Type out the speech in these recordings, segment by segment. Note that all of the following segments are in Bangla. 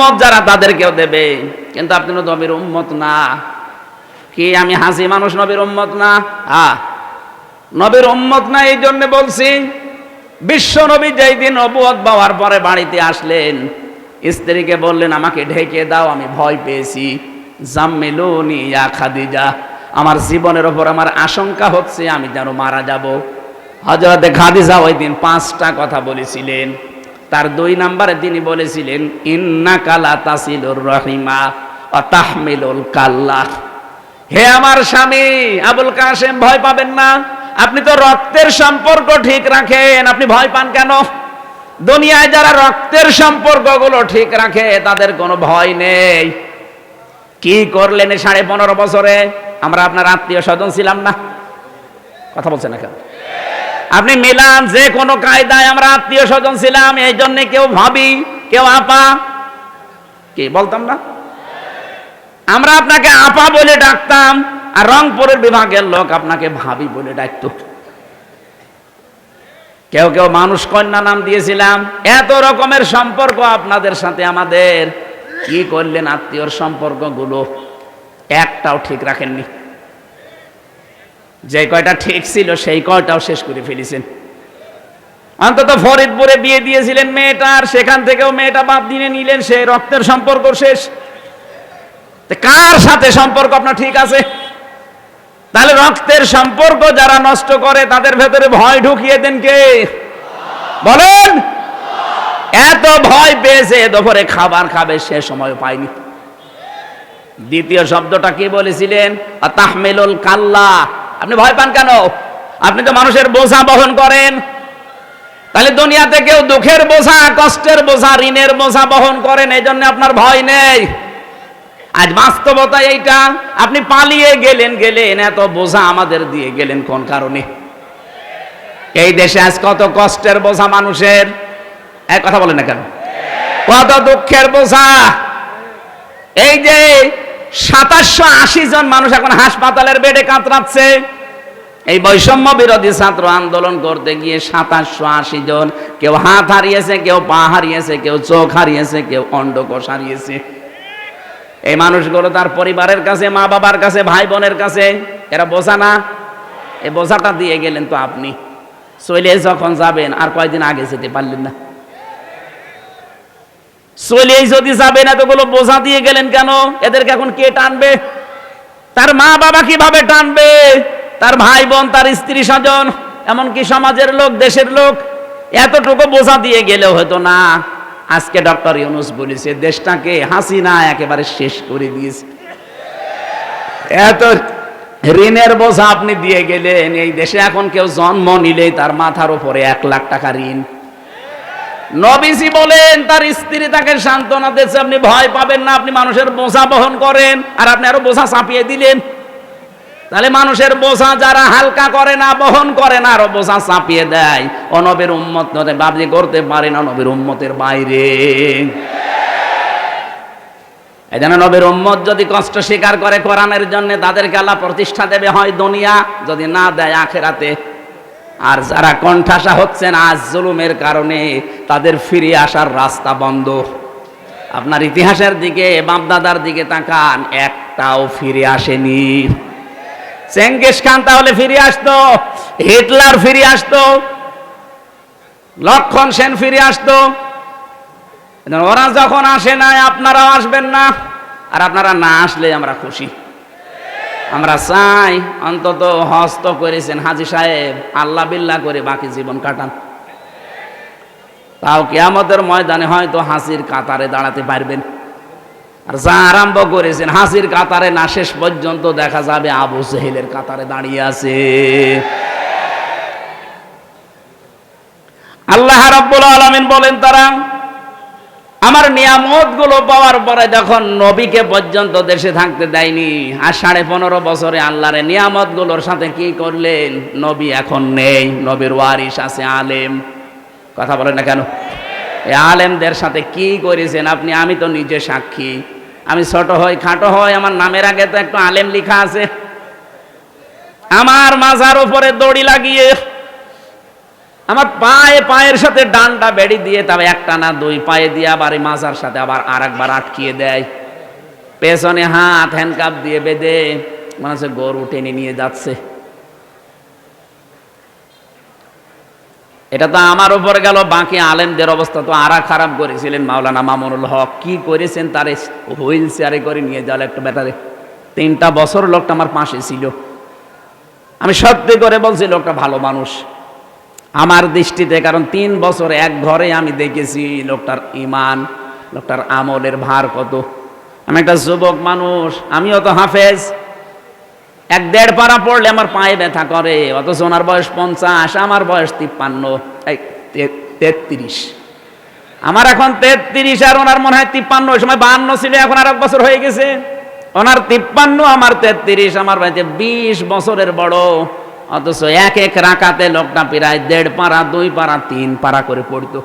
উম্মত যারা তাদেরকেও দেবে। কিন্তু আপনি তো নবীর উম্মত না। কি আমি হাসি মানুষ নবীর উম্মত না? আ, নবীর উম্মত না এই জন্য বলছি, বিশ্ব নবী যেই দিন নবুয়ত পাওয়ার পরে বাড়িতে আসলেন, স্ত্রীকে বললেন, আমাকে ঢেকে দাও, আমি ভয় পেয়েছি। জাম্মিলুনি ইয়া খাদিজা, আমার জীবনের ওপর আমার আশঙ্কা হচ্ছে, আমি যেন মারা যাব। হজরতে খাদিজা ওই দিন পাঁচটা কথা বলেছিলেন। তার দুই নাম্বারে তিনি বলেছিলেন ইন্না কালা তাসিলুর রহিমা ও তাহমিলুল কাল্লা। হে আমার স্বামী, আবুল কাসেম ভয় পাবেন না। আপনি তো রক্তের সম্পর্ক ঠিক রাখেন। আপনি ভয় পান কেন? দুনিয়ায় যারা রক্তের সম্পর্কগুলো ঠিক রাখে, তাদের কোনো ভয় নেই। কি করলেন সাড়ে পনেরো বছরে? আমরা আপনার আত্মীয় স্বজন ছিলাম না। কথা বলছেন কেন? আপনি মিলান, যে কোনো কায়দায় আমরা আত্মীয় স্বজন ছিলাম, এই জন্য কেউ ভাবি, কেউ আপা। কি বলতাম না? আমরা আপনাকে আপা বলে ডাকতাম, আর রংপুরের বিভাগের লোক আপনাকে ভাবি বলে ডাকতো। কেউ কেউ মানুষ কন্যা নাম দিয়েছিলাম, এত রকমের সম্পর্ক আপনাদের সাথে আমাদের। কি করলেন আত্মীয়র সম্পর্কগুলো? একটাও ঠিক রাখেননি। যে কয়টা ঠিক ছিল সেই কয়টাও শেষ করে ফেলেছেন। অন্তত ফরিদপুরে বিয়ে দিয়েছিলেন মেয়েটার সেখান থেকেও মেয়েটা বাদ দিয়ে নিলেন, সে রক্তের সম্পর্ক শেষ। কার সাথে সম্পর্ক আপনার ঠিক আছে? তাহলে রক্তের সম্পর্ক যারা নষ্ট করে, তাদের ভেতরে ভয় ঢুকিয়ে দেন কে? বলেন! এত ভয় পেয়েছে দুপুরে খাবার খাবে, সে সময় পায়নি। দ্বিতীয় শব্দটা কি বলেছিলেন? তাহমেলুল কাল্লা। আপনি ভয় পান কেন? আপনি তো মানুষের বোঝা বহন করেন। তাহলে দুনিয়াতে কেউ দুঃখের বোঝা, কষ্টের বোঝা, ঋণের বোঝা বহন করেন এই জন্য আপনার ভয় নেই। আজ বাস্তবতা এইটা, আপনি পালিয়ে গেলেন গেলেন, এত বোঝা আমাদের দিয়ে গেলেন কোন কারণে? এই দেশে আজ কত কষ্টের বোঝা মানুষের, এক কথা বলেন না কেন? কত দুঃখের বোঝা। এই যে সাতাশশো আশি জন মানুষ এখন হাসপাতালের বেডে কাতরাচ্ছে। এই বৈষম্য বিরোধী ছাত্র আন্দোলন করতে গিয়ে সাতাশশো আশি জন কেউ হাত হারিয়েছে, কেউ পা হারিয়েছে, কেউ চোখ হারিয়েছে, কেউ অন্ডকোষ হারিয়েছে। এই মানুষগুলো তার পরিবারের কাছে, মা বাবার কাছে, ভাই বোনের কাছে, এরা বোঝা না? এই বোঝাটা দিয়ে গেলেন তো আপনি। চলে যখন যাবেন, আর কয়দিন আগে যেতে পারলেন না। চলেই যদি যাবেন, এতগুলো বোঝা দিয়ে গেলেন কেন? এদেরকে এখন কে টানবে? তার মা বাবা কীভাবে টানবে? তার ভাই বোন, তার স্ত্রী স্বজন, এমনকি সমাজের লোক, দেশের লোক, এতটুকু বোঝা দিয়ে গেলেও হতো না। আজকে ডক্টর ইউনুস বলেছে, দেশটাকে হাসিনা একেবারে শেষ করে দিয়েছে। এত ঋণের বোঝা আপনি দিয়ে গেলেন, এই দেশে এখন কেউ জন্ম নিলে তার মাথার উপরে এক লাখ টাকা ঋণ। নবীজি বলেন, তার স্ত্রী তাকে সান্ত্বনা দিচ্ছে আপনি ভয় পাবেন না, আপনি মানুষের বোঝা বহন করেন, আর আপনি আরও বোঝা চাপিয়ে দিলেন। তাহলে মানুষের বোঝা যারা হালকা করে না, বহন করে না, আরও বোঝা চাপিয়ে দেয়। অনবের নবীর উম্মত বাবজি করতে পারে না নবীর উম্মতের বাইরে। এই জন্য নবীর উম্মত যদি কষ্ট স্বীকার করে কোরআনের জন্য, তাদেরকে আল্লাহ প্রতিষ্ঠা দেবে হয় দুনিয়া, যদি না দেয় আখেরাতে। আর যারা কণ্ঠাসা হচ্ছেন আজ জুলুমের কারণে, তাদের ফিরে আসার রাস্তা বন্ধ। আপনার ইতিহাসের দিকে, বাপদাদার দিকে তাকান, একটাও ফিরে আসেনি। চেঙ্গিস খান তাহলে ফিরে আসতো, হিটলার ফিরে আসতো, লক্ষণ সেন ফিরে আসতো। ওরা যখন আসে নাই, আপনারাও আসবেন না। আর আপনারা না আসলে আমরা খুশি। আমরা চাই অন্তত হস্ত করেছেন হাজি সাহেব, আল্লাহ বিল্লাহ করে বাকি জীবন কাটান। তাও কেয়ামতের ময়দানে হয়তো হাসির কাতারে দাঁড়াতে পারবেন। আর যা আরম্ভ করেছেন হাসির কাতারে না শেষ পর্যন্ত দেখা যাবে আবু সেহেলের কাতারে দাঁড়িয়ে আছে। আল্লাহ রাব্বুল আলামিন বলেন তারা আমার নিয়ামতগুলো পাওয়ার পরে যখন নবীকে পর্যন্ত দেশে থাকতে দেয়নি, আর সাড়ে পনেরো বছরে আল্লাহর নিয়ামতগুলোর সাথে কি করলেন? নবী এখন নেই, নবীর ওয়ারিস আছে, আলেম। কথা বলেন না কেন? এই আলেমদের সাথে কি করেছেন আপনি? আমি তো নিজে সাক্ষী। আমি ছোট হই, খাটো হই, আমার নামের আগে তো একটু আলেম লেখা আছে। আমার মাজার উপরে দড়ি লাগিয়ে আমার পায়ে পায়ের সাথে ডানটা বেড়ি দিয়ে তবে একটা না দুই পায়ে দিয়ে আবার এই মাজার সাথে আবার আর একবার আটকিয়ে দেয়। পেছনে হাত হ্যান্ডকাপ দিয়ে বেঁধে মনে হচ্ছে গরু টেনে নিয়ে যাচ্ছে। এটা তো আমার উপর গেল, বাকি আলেমদের অবস্থা তো আরা খারাপ করেছিলেন মাওলানা মামুনুল হক। কি করেছেন তারে হুইল চেয়ারে করে নিয়ে যাওয়ার একটা ব্যাটারে তিনটা বছর লোকটা আমার পাশে ছিল। আমি সত্যি করে বলছি, লোকটা ভালো মানুষ। আমার দৃষ্টিতে, কারণ তিন বছর এক ঘরে আমি দেখেছি লোকটার ইমান, লোকটার আমলের ভার কত। আমি একটা যুবক মানুষ, আমিও তো হাফেজ। এক দেড় পাড়া পড়লে আমার পায়ে ব্যথা করে, অথচ ওনার বয়স পঞ্চাশ, আমার বয়স তিপ্পান্ন তেত্রিশ। আমার এখন তেত্রিশ আর ওনার মনে হয় তিপ্পান্ন, ওই সময় বাহান্ন ছিল, এখন আর এক বছর হয়ে গেছে। ওনার তিপ্পান্ন, আমার তেত্রিশ, আমার বাড়িতে বিশ বছরের বড়। অথচ এক এক রাকাতে লোকটা প্রায় দেড় পাড়া দুই পাড়া তিন পাড়া করে পড়তো।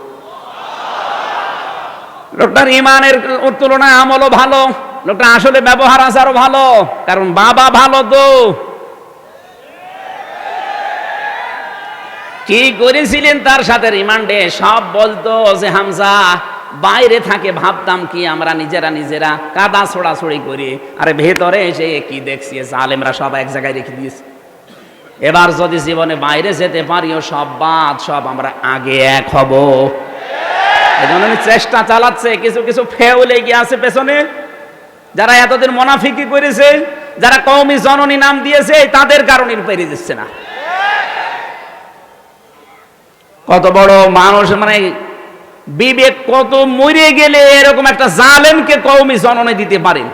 লোকটার ইমানের তুলনায় আমলও ভালো লোকটা আসলে ব্যবহার আচারও ভালো, কারণ বাবা ভালো তো। কি করেছিলেন তার সাথে রিমান্ডে? সব বলতো যে হামজা, বাইরে থাকে, ভাবতাম কি আমরা নিজেরা নিজেরা কাদা ছোড়াছড়ি করি। আরে ভেতরে এসে কি দেখছি? আলেমরা সব এক জায়গায় রেখে দিয়েছে। এবার যদি জীবনে বাইরে যেতে পারিও সব বাদ, সব আমরা আগে এক হব। এই জন্য চেষ্টা চালাচ্ছে, কিছু কিছু ফেউ লেগে আছে পেছনে। যারা এতদিন মোনাফিকি করেছে, যারা কৌমি জননী নাম দিয়েছে, তাদের কারণে পেরিয়ে যাচ্ছে না। কত বড় মানুষ মানে বিবেক কত মরে গেলে এরকম একটা জালেমকে কৌমি জননী দিতে পারেন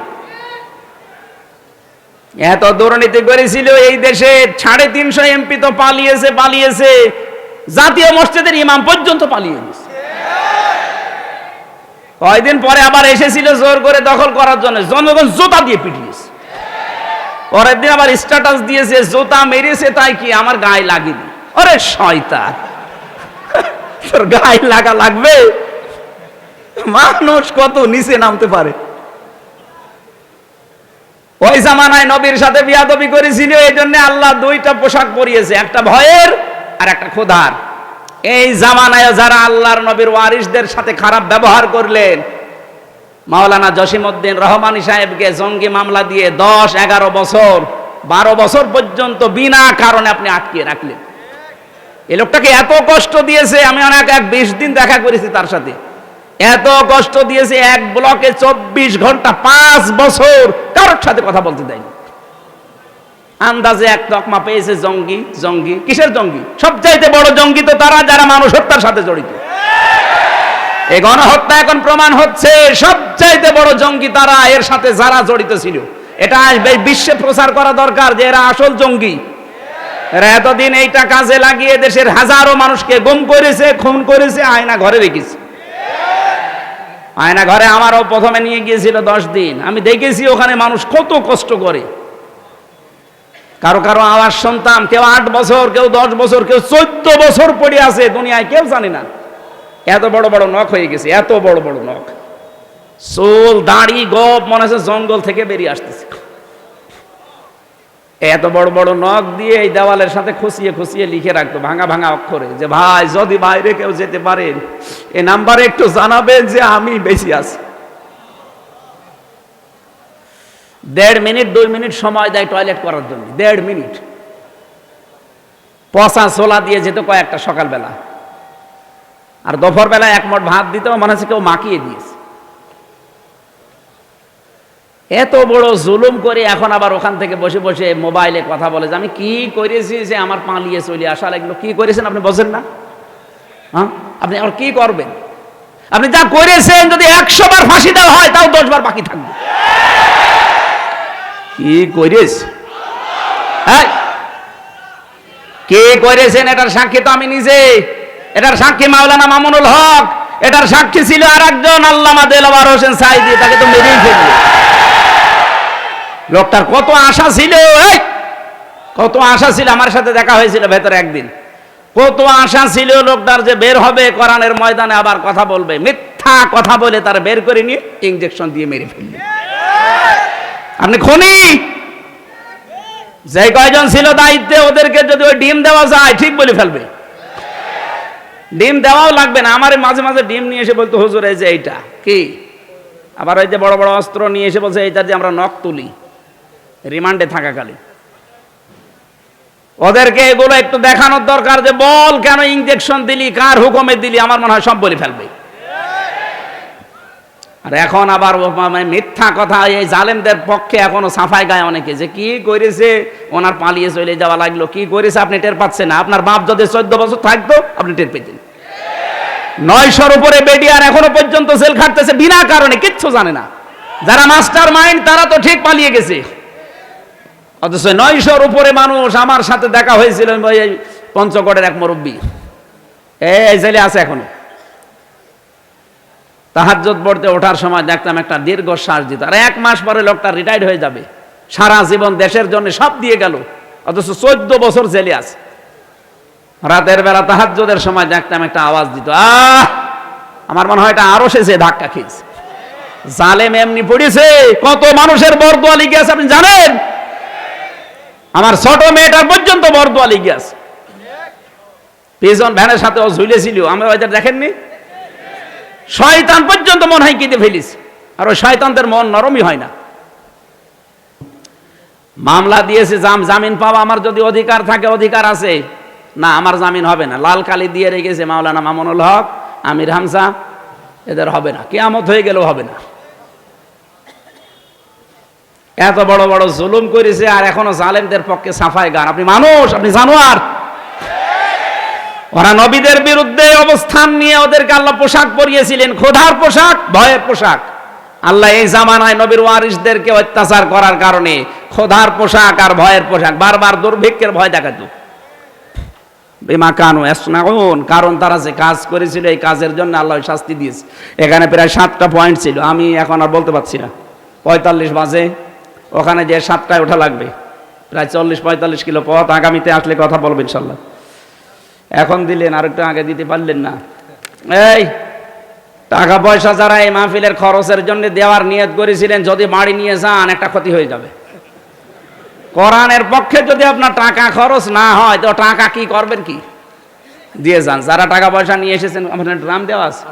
এত দুর্নীতি করেছিল এই দেশে, সাড়ে তিনশো এমপি তো পালিয়েছে পালিয়েছে। জাতীয় মসজিদের ইমাম পর্যন্ত পালিয়ে গেছে। কয়দিন পরে আবার এসেছিল জোর করে দখল করার জন্য, জনগণ জোতা দিয়ে পিটিয়েছে। পরের দিন আবার স্ট্যাটাস দিয়েছে, জোতা মেরেছে, তাই কি আমার গায়ে লাগেনি? আরে শয়তান। তোর গায়ে লাগা লাগবে? মানুষ কত নিচে নামতে পারে? ওই জামানায় নবীর সাথে বিয়াদবি করেছিল এই জন্য আল্লাহ দুইটা পোশাক পরিয়েছে, একটা ভয়ের আর একটা খোদার এই জামানায় যারা আল্লাহর নবীর ওয়ারিসদের সাথে খারাপ ব্যবহার করলেন, মাওলানা জসিমউদ্দিন রহমানী সাহেবকে জঙ্গি মামলা দিয়ে দশ, এগারো বছর, বারো বছর পর্যন্ত বিনা কারণে আপনি আটকিয়ে রাখলেন। এই লোকটাকে এত কষ্ট দিয়েছে, আমি অনেক, এক বিশ দিন দেখা করেছি তার সাথে। এত কষ্ট দিয়েছে এক ব্লকে চব্বিশ ঘণ্টা, পাঁচ বছর। কারোর সাথে কথা বলতে দেয়নি। আন্দাজে এক তকমা পেয়েছে জঙ্গি জঙ্গি। কিসের জঙ্গি? সবচাইতে বড় জঙ্গি তো তারা, যারা মানুষ হত্যার সাথে জড়িত। এই গণহত্যা এখন প্রমাণ হচ্ছে, সবচাইতে বড় জঙ্গি তারা, এর সাথে যারা জড়িত ছিল। এটা এই বিশ্বে প্রচার করা দরকার যে এরা আসল জঙ্গি। এরা এতদিন এইটা কাজে লাগিয়ে দেশের হাজারো মানুষকে গুম করেছে, খুন করেছে, আয়না ঘরে রেখেছে। আয়না ঘরে আমারও প্রথমে নিয়ে গিয়েছিল দশ দিন। আমি দেখেছি ওখানে মানুষ কত কষ্ট করে। কারও কারও আওয়াজ শুনতাম, কেউ আট বছর, কেউ দশ বছর, কেউ চোদ্দ বছর পড়ে আছে দুনিয়ায়, কেউ জানে না। এত বড় বড় নখ হয়ে গেছে, এত বড় বড় নখ। চোল, দাঁড়ি গপ মনে হচ্ছে জঙ্গল থেকে বেরিয়ে আসতেছে। এত বড় বড় নখ দিয়ে এই দেওয়ালের সাথে খুশিয়ে খুশিয়ে লিখে রাখতো, ভাঙা ভাঙা অক্ষরে, যে ভাই, যদি বাইরে কেউ যেতে পারেন এই নাম্বারে একটু জানাবেন যে আমি বেশি আছি। দেড় মিনিট, দুই মিনিট সময় দেয় টয়লেট করার জন্য, দেড় মিনিট। পচা ছোলা দিয়ে যেত কয়েকটা সকালবেলা। আর দুপুর বেলা এক মোট ভাত দিতেও মনে হচ্ছে কেউ মাখিয়ে দিয়েছে। এত বড় জুলুম করে এখন আবার ওখান থেকে বসে বসে মোবাইলে কথা বলে যে আমি কি করেছি যে আমার পালিয়ে চলে আসা লাগল? কি করেছেন আপনি বোঝেন না? হ্যাঁ? আপনি আবার কি করবেন? আপনি যা করেছেন যদি একশো বার ফাঁসি দেওয়া হয়, তাও দশ বার বাকি থাকবে। কি করিস হ্যাঁ? কে করেছেন? এটার সাক্ষী তো আমি নিজে। এটার সাক্ষী মাওলানা মামুনুল হক। এটার সাক্ষী ছিল আর একজন আল্লামা দেলাবার হোসেন সাইদি তাকে তো মেরেই ফেলবে লোকটার কত আশা ছিল কত আশা ছিল, আমার সাথে দেখা হয়েছিল ভেতরে একদিন। কত আশা ছিল লোকটার যে বের হবে কোরআনের ময়দানে আবার কথা বলবে। মিথ্যা কথা বলে তার বের করে নিয়ে ইঞ্জেকশন দিয়ে মেরে ফেলবে আপনি খনি! যে কয়জন ছিল দায়িত্বে, ওদেরকে যদি ওই ডিম দেওয়া যায়, ঠিক বলে ফেলবে। ডিম দেওয়াও লাগবে না। আমার মাঝে মাঝে ডিম নিয়ে এসে বলতো, হুজুর, এই যে এইটা, কি? আবার ওই যে বড় বড় অস্ত্র নিয়ে এসে বলছে, এইটা যে আমরা নখ তুলি। রিমান্ডে থাকাকালীন। ওদেরকে এগুলো একটু দেখানোর দরকার যে, বল কেন ইঞ্জেকশন দিলি, কার হুকুমে দিলি, আমার মনে হয় সব বলে ফেলবে। আর এখন আবার মানে মিথ্যা কথা, এই জালেমদের পক্ষে এখনও সাফাই গায় অনেকে যে, কি করেছে? ওনার পালিয়ে চলে যাওয়া লাগল, কি করেছে? আপনি টের পাচ্ছেন না। আপনার বাপ যদি চোদ্দ বছর থাকতো, আপনি টের পেতেন। নয়শোর উপরে বেডিয়ার এখনও পর্যন্ত জেল খাটতেছে, বিনা কারণে, কিচ্ছু জানে না। যারা মাস্টার মাইন্ড তারা তো ঠিক পালিয়ে গেছে। অথচ নয়শোর উপরে মানুষ আমার সাথে দেখা হয়েছিল পঞ্চগড়ের এক মুরব্বী। এই জেলে আছে এখনও? তাহাজ্জত পড়তে ওঠার সময় দেখতাম একটা দীর্ঘ শ্বাস দিত। আর এক মাস পরে লোকটা রিটায়ার্ড হয়ে যাবে। সারা জীবন দেশের জন্য সব দিয়ে গেল। অথচ চোদ্দ বছর জেলে আছে। রাতের বেলা তাহাজ্জদের সময় দেখতাম একটা আওয়াজ দিত, আহ! আমার মনে হয় এটা আরও সে ধাক্কা খেয়েছে। জালেম এমনি পড়েছে, কত মানুষের বরদোয়া লিগে আছে আপনি জানেন? আমার ছোট মেয়েটার পর্যন্ত বরদোয়া লিগে আছে। পেছন ভ্যানের সাথে ও ঝুলেছিল। আমরা ওইটা দেখেননি? শয়তান পর্যন্ত মন হয় কেঁদে ফেলিস আর ওই শয়তানদের মন নরমই হয় না। মামলা দিয়েছে, জাম, জামিন পাওয়া আমার যদি অধিকার থাকে, অধিকার আছে। না, আমার জামিন হবে না। লাল কালি দিয়ে রেখেছে মাওলানা মামুনুল হক, আমির হামসা এদের হবে না। কেয়ামত হয়ে গেলেও হবে না। এত বড় বড় জুলুম করেছে আর এখনও জালেমদের পক্ষে সাফাই গান। আপনি মানুষ, আপনি জানোয়ার। ওরা নবীদের বিরুদ্ধে অবস্থান নিয়ে ওদেরকে আল্লাহ পোশাক পরিয়েছিলেন। খোদার পোশাক, ভয়ের পোশাক। আল্লাহ এই জামানায় নবীর ওয়ারিসদেরকে অত্যাচার করার কারণে খোদার পোশাক আর ভয়ের পোশাক, বারবার দুর্ভিক্ষের ভয় দেখাতো। বিমা কানু এসনাউন কারণ তারা যে কাজ করেছিল এই কাজের জন্য আল্লাহ শাস্তি দিয়েছে। এখানে প্রায় সাতটা পয়েন্ট ছিল। আমি এখন আর বলতে পারছি না। পঁয়তাল্লিশ বাজে। ওখানে যে সাতটায় ওঠা লাগবে। প্রায় চল্লিশ, পঁয়তাল্লিশ কিলো পথ আগামীতে আসলে কথা বলব ইনশাল্লাহ। এখন দিলেন আর একটু আগে দিতে পারলেন না। এই, টাকা পয়সা যারা এই মাহফিলের খরচের জন্য দেওয়ার নিয়ত করেছিলেন, যদি বাড়ি নিয়ে যান, একটা ক্ষতি হয়ে যাবে। কোরআনের পক্ষে যদি আপনার টাকা খরচ না হয়, তো টাকা কি করবেন কি? দিয়ে যান। যারা টাকা পয়সা নিয়ে এসেছেন, আপনার ড্রাম দেওয়া আছে?